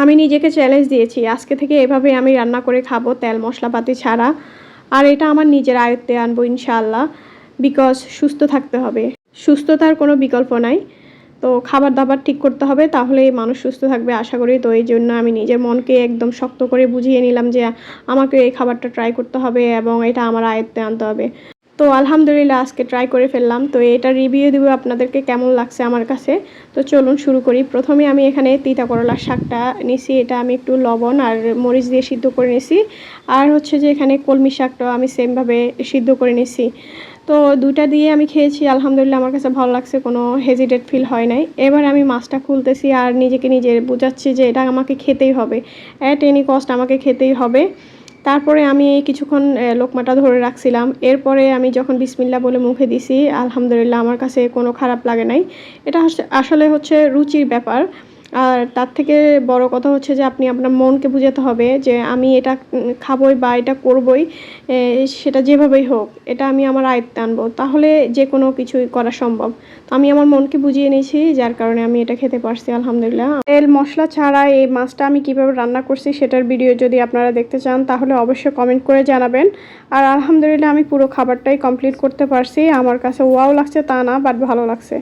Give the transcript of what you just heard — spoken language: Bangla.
আমি নিজেকে চ্যালেঞ্জ দিয়েছি। আজকে থেকে এভাবে আমি রান্না করে খাব তেল, মশলাপাতি ছাড়া। আর এটা আমার নিজের আয়ত্তে আনব ইনশাআল্লাহ বিকজ সুস্থ থাকতে হবে। সুস্থতার কোনো বিকল্প নাই। তো খাবার দাবার ঠিক করতে হবে, তাহলেই মানুষ সুস্থ থাকবে আশা করি। তো এই জন্য আমি নিজের মনকে একদম শক্ত করে বুঝিয়ে নিলাম যে আমাকে এই খাবারটা ট্রাই করতে হবে এবং এটা আমার আয়ত্তে আনতে হবে। তো আলহামদুলিল্লাহ আজকে ট্রাই করে ফেললাম। তো এটা রিভিউ দেবো আপনাদেরকে কেমন লাগছে আমার কাছে। তো চলুন শুরু করি। প্রথমে আমি এখানে তিতা করলার শাকটা নিছি। এটা আমি একটু লবণ আর মরিচ দিয়ে সিদ্ধ করে নিছি। আর হচ্ছে যে এখানে কলমি শাকটাও আমি সেমভাবে সিদ্ধ করে নিছি। তো দুটা দিয়ে আমি খেয়েছি। আলহামদুলিল্লাহ আমার কাছে ভালো লাগছে। কোনো হেজিটেড ফিল হয় নাই। এবার আমি মাছটা খুলতেছি আর নিজেকে নিজে বোঝাচ্ছি যে এটা আমাকে খেতেই হবে। অ্যাট এনি কস্ট আমাকে খেতেই হবে। তারপরে আমি কিছুক্ষণ লোকমাটা ধরে রাখছিলাম। এরপরে আমি যখন বিসমিল্লা বলে মুখে দিছি, আলহামদুলিল্লাহ, আমার কাছে কোনো খারাপ লাগে নাই। এটা আসলে হচ্ছে রুচির ব্যাপার। আর তার থেকে বড় কথা হচ্ছে যে আপনি আপনার মনকে বুঝাতে হবে যে আমি এটা খাবই বা এটা করবই সেটা যেভাবেই হোক, এটা আমি আমার আয়ত্তে আনব। তাহলে যে কোনো কিছুই করা সম্ভব। তো আমি আমার মনকে বুঝিয়ে নিয়েছি, যার কারণে আমি এটা খেতে পারছি, আলহামদুলিল্লাহ। তেল, মশলা ছাড়া এই মাছটা আমি কীভাবে রান্না করছি সেটার ভিডিও যদি আপনারা দেখতে চান, তাহলে অবশ্যই কমেন্ট করে জানাবেন। আর আলহামদুলিল্লাহ আমি পুরো খাবারটাই কমপ্লিট করতে পারছি। আমার কাছে ওয়াও লাগছে তা না, বাট ভালো লাগছে।